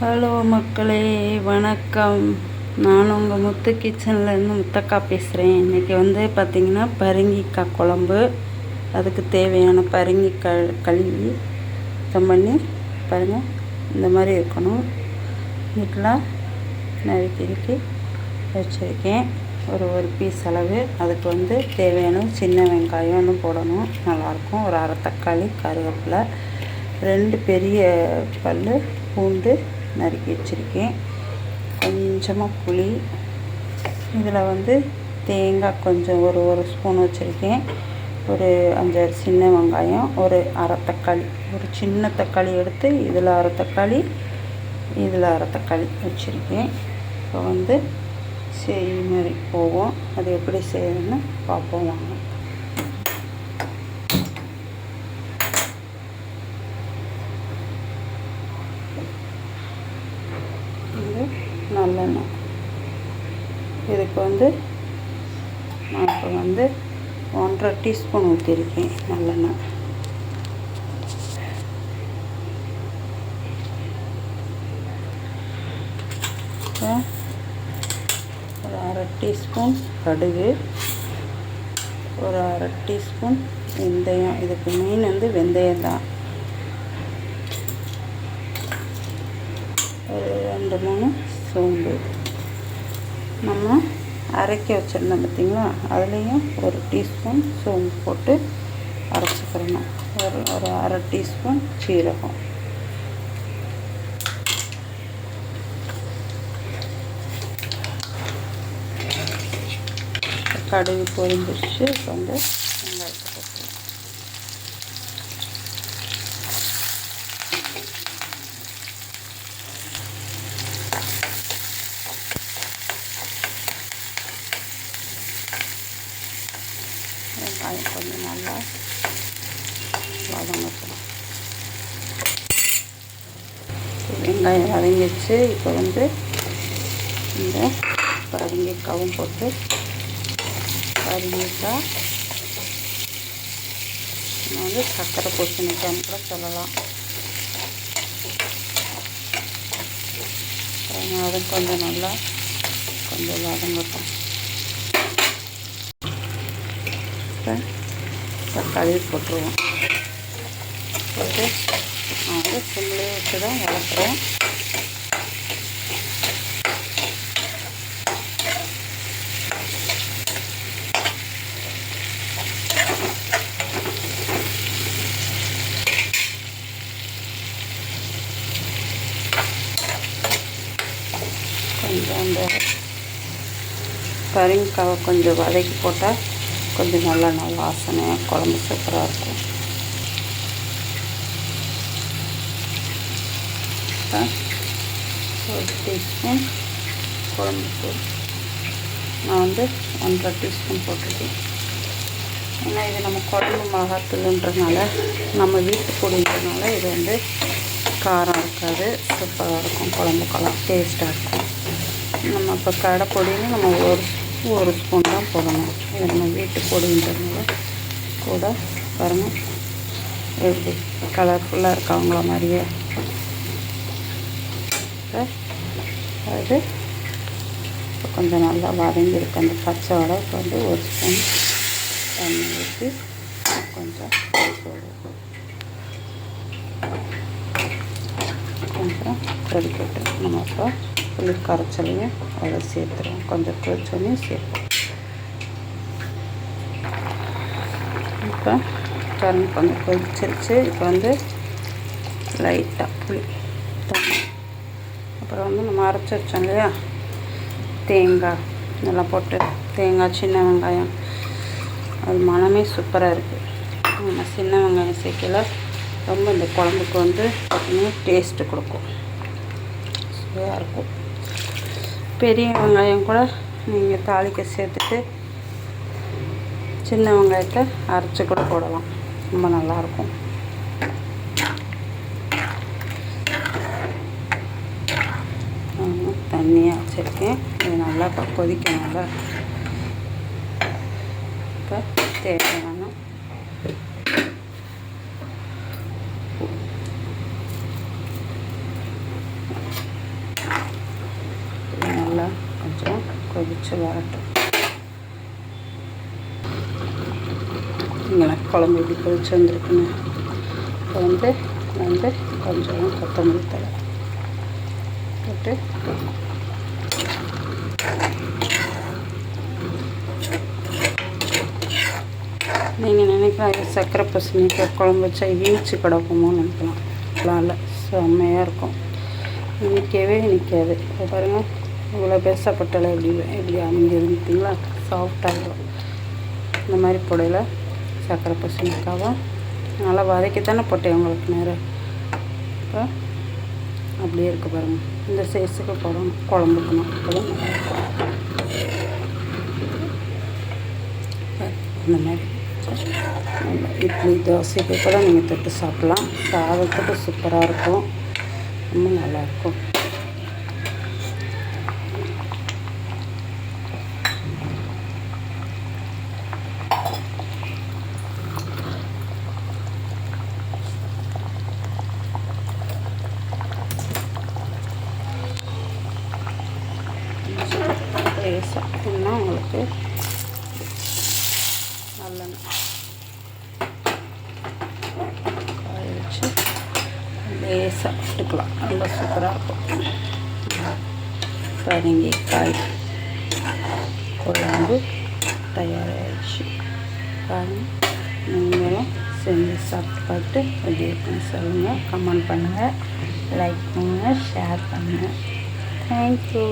Hello மக்களே வணக்கம். நான் உங்கள் முத்து கிச்சன்லேருந்து முத்தக்கா பேசுகிறேன் இன்றைக்கி வந்து பார்த்திங்கன்னா பரங்கிக்காய் குழம்பு. அதுக்கு தேவையான பரங்கிக்காய் கழுவி சுத்தம் பண்ணி பாருங்கள் இந்த மாதிரி இருக்கணும். நீட்டெலாம் நறுக்கி நறுக்கி வச்சுருக்கேன். ஒரு ஒரு பீஸ் அளவு. அதுக்கு வந்து தேவையான சின்ன வெங்காயம் வந்து போடணும். நல்லாயிருக்கும். ஒரு அரை தக்காளி கருவேப்பிலை ரெண்டு பெரிய பல் பூண்டு நறுக்கி வச்சுருக்கேன். கொஞ்சமாக புளி. இதில் வந்து தேங்காய் கொஞ்சம் ஒரு ஒரு ஸ்பூன் வச்சுருக்கேன். ஒரு அஞ்சாறு சின்ன வெங்காயம் ஒரு அரை தக்காளி. ஒரு சின்ன தக்காளி எடுத்து இதில் அரை தக்காளி இதில் அரை தக்காளி வச்சுருக்கேன். இப்போ வந்து செய்முறை போவோம். அது எப்படி செய்யணும்னு பார்ப்போம் வாங்க இது நல்லெண்ணெய் இதுக்கு வந்து நான் இப்போ வந்து ஒன்றரை டீஸ்பூன் ஊற்றிருக்கேன் நல்லெண்ணெய். ஒரு அரை டீஸ்பூன் கடுகு ஒரு அரை டீஸ்பூன் வெந்தயம். இதுக்கு மெயின் வந்து வெந்தயம் தான் ஒரு ரெண்டு மூணு சோம்பு. நம்ம அரைக்க வச்சுருந்தோம் பார்த்திங்களா? அதுலேயும் ஒரு டீஸ்பூன் சோம்பு போட்டு அரைச்சிக்கிறணும். ஒரு ஒரு அரை டீஸ்பூன் சீரகம். கடுகு பொரிஞ்சிருச்சு. வந்து வெங்காயத்தை போட்டுக்கலாம் வெங்காயம் கொஞ்சம் நல்லா வதங்கட்டும். வெங்காயம் வதங்கிடுச்சு. இப்போ வந்து இந்த பரங்கிக்காவும் போட்டு பரங்கிக்காய் நம்ம வந்து சர்க்கரை பூசணிக்காய்னு கூட சொல்லலாம். அது கொஞ்சம் நல்லா கொஞ்சம் வதங்கட்டும். இப்போ தக்காளி போட்டுருவோம். போட்டு நான் வந்து சிம்லேயே வச்சு தான் வளர்க்குறோம் கொஞ்சம் அந்த பரிங்காவை கொஞ்சம் வதக்கி போட்டால் கொஞ்சம் நல்லா நல்லா வாசனையாக குழம்பு சூப்பராக இருக்கும். ஒரு டீஸ்பூன் குழம்பு தூள். நான் வந்து ஒன்றரை டீஸ்பூன் போட்டிருக்கேன் ஏன்னா இது நம்ம குழம்பு மிளகாத்தூள்ன்றதுனால நம்ம வீட்டு பொடின்றதுனால இது வந்து காரம் இருக்காது சூப்பராக இருக்கும் குழம்புக்கெல்லாம் டேஸ்ட்டாக இருக்கும். நம்ம இப்போ கடை பொடின்னு நம்ம ஒரு ஒரு ஸ்பூன் தான் போடணும். இது நம்ம வீட்டு பொடின்றதுனால கூட பாருங்கள் எப்படி கலர்ஃபுல்லாக இருக்காங்களா மாதிரியே. அது இப்போ கொஞ்சம் நல்லா வதங்கியிருக்கு அந்த பச்சை வடை வந்து ஒரு ஸ்பூன் தண்ணி ஊற்றி கொஞ்சம் கொஞ்சம் கொதிக்கட்டு நம்ம அப்போ புளி கரைச்சலையும் அதை சேர்த்துருவோம். கொஞ்சம் கொதிச்சோடனே சேர்ப்போம். இப்போ டர்ன் கொஞ்சம் கொதிச்சிருச்சு இப்போ வந்து லைட்டாக புளி தண்ணி. அப்புறம் வந்து நம்ம அரைச்சி வச்சோம் இல்லையா? தேங்காய் இதெல்லாம் போட்டு. தேங்காய் சின்ன வெங்காயம். அது மனமே சூப்பராக இருக்குது நம்ம சின்ன வெங்காயம் சேர்க்கல. ரொம்ப இந்த குழம்புக்கு வந்து பார்த்திங்கன்னா டேஸ்ட்டு கொடுக்கும். சுவையாக இருக்கும். பெரிய வெங்காயம் கூட நீங்கள் தாளிக்க சேர்த்துட்டு சின்ன வெங்காயத்தை அரைச்சி கூட போடலாம். ரொம்ப நல்லாயிருக்கும். தண்ணியாக வச்சுருக்கேன் இது நல்லா கொதிக்கணும் நல்லா இப்போ தேவையான நல்லா கொஞ்சம் கொதித்து வரட்டும். இங்கே குழம்பு எப்படி கொதிச்சு வந்திருக்குன்னு. இப்போ வந்து வந்து கொஞ்சம் கொத்தமல்லி தலை போட்டு நீங்கள் நினைக்கலாம் சக்கரை பசுனிக்காய் குழம்பு வச்சா வீழ்ச்சி கிடக்குமோ நினைக்கலாம். இல்லை செம்மையாக இருக்கும். இன்றைக்கவே நிற்காது இப்போ பாருங்கள் இவ்வளோ பேசப்பட்டலை எப்படி எப்படி அமைங்க இருந்துட்டிங்களா சாஃப்டாகிடும் இந்த மாதிரி போடையில் சக்கரை பசுனிக்காவை நல்லா வதக்கித்தானே போட்டேன் உங்களுக்கு நேரம் இப்போ அப்படியே இருக்க பாருங்கள் இந்த சைஸுக்கு போகிறோம் குழம்புக்கணும் அப்போ இந்த மாதிரி. இட்லி தோசைக்கு கூட நீங்கள் தொட்டு சாப்பிட்லாம். சாதத்துக்கு சூப்பராக இருக்கும். ரொம்ப நல்லாயிருக்கும் லேசாக உங்களுக்கு நல்லெண்ணெய் காய வச்சு லேசாக எடுக்கலாம் ரொம்ப சூப்பராக இருக்கும் பரங்கிக்காய் குழம்பு தயாராகிடுச்சு பாருங்கள் நீங்களும் செஞ்சு சாப்பிட்டு பார்த்து எப்படி இருக்குன்னு சொல்லுங்கள் கமெண்ட் பண்ணுங்கள் லைக் பண்ணுங்கள் ஷேர் பண்ணுங்கள் தேங்க்யூ